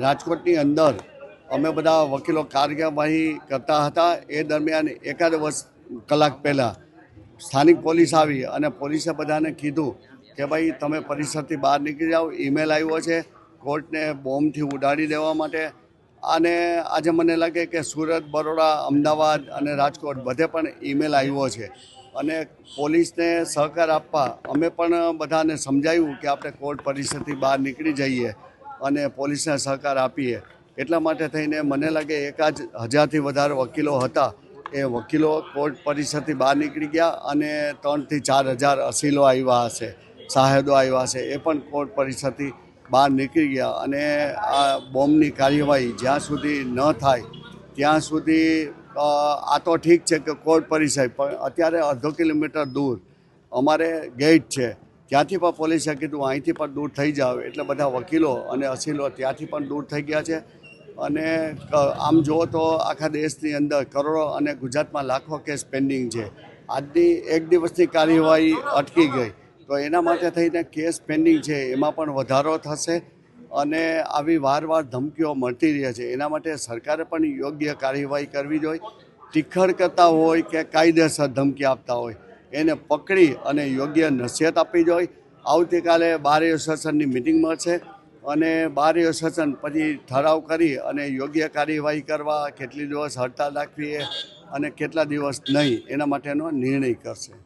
રાજકોટની અંદર અમે બધા વકીલો કાર્યવાહી કરતા હતા. એ દરમિયાન એકાદ વર્ષ કલાક પહેલાં સ્થાનિક પોલીસ આવી અને પોલીસે બધાને કીધું કે ભાઈ, તમે પરિસરથી બહાર નીકળી જાઓ. ઈમેલ આવ્યો છે કોર્ટને બોમ્બથી ઉડાડી દેવા માટે. અને આજે મને લાગે કે સુરત, બરોડા, અમદાવાદ અને રાજકોટ બધે પણ ઈમેલ આવ્યો છે. અને પોલીસને સહકાર આપવા અમે પણ બધાને સમજાવ્યું કે આપણે કોર્ટ પરિસરથી બહાર નીકળી જઈએ. અને પોલીસને સહકાર આપીએ. એટલા માટે થઈને મને લાગે એકાદ હજારથી વધારે વકીલો હતા. એ વકીલો કોર્ટ પરિસરથી બહાર નીકળી ગયા અને ત્રણથી ચાર હજાર અસીલો આવ્યા હશે સાહેદો આવ્યા હશે, એ પણ કોર્ટ પરિસરથી બહાર નીકળી ગયા. અને આ બોમ્બની કાર્યવાહી જ્યાં સુધી ન થાય, ત્યાં સુધી આ તો ઠીક છે કે કોર્ટ પરિસર, પણ અત્યારે અડધો કિલોમીટર દૂર. અમારે ગેટ છે. ત્યાંથી પણ પોલીસે કીધું, અહીંથી પણ દૂર થઈ જાવ એટલે બધા વકીલો અને અસીલો ત્યાંથી પણ દૂર થઈ ગયા છે. અને આમ જુઓ તો આખા દેશની અંદર કરોડો અને ગુજરાતમાં લાખો કેસ પેન્ડિંગ છે. આજની એક દિવસની કાર્યવાહી અટકી ગઈ. તો એના માટે થઈને કેસ પેન્ડિંગ છે, એમાં પણ વધારો થશે અને આવી વાર વાર ધમકીઓ મળતી રહે છે. એના માટે સરકારે પણ યોગ્ય કાર્યવાહી કરવી જોઈએ. ટીખળ કરતા હોય કે કાયદેસર ધમકી આપતા હોય. એને પકડી અને યોગ્ય નસીહત આપવી જોઈએ આવતીકાલે બાર એસોસિએશનની મિટિંગ મળશે અને બાર એસોસિએશન પછી ઠરાવ કરી અને યોગ્ય કાર્યવાહી કરવા કેટલી દિવસ હડતાલ રાખવી અને કેટલા દિવસ નહીં એના માટેનો નિર્ણય કરશે.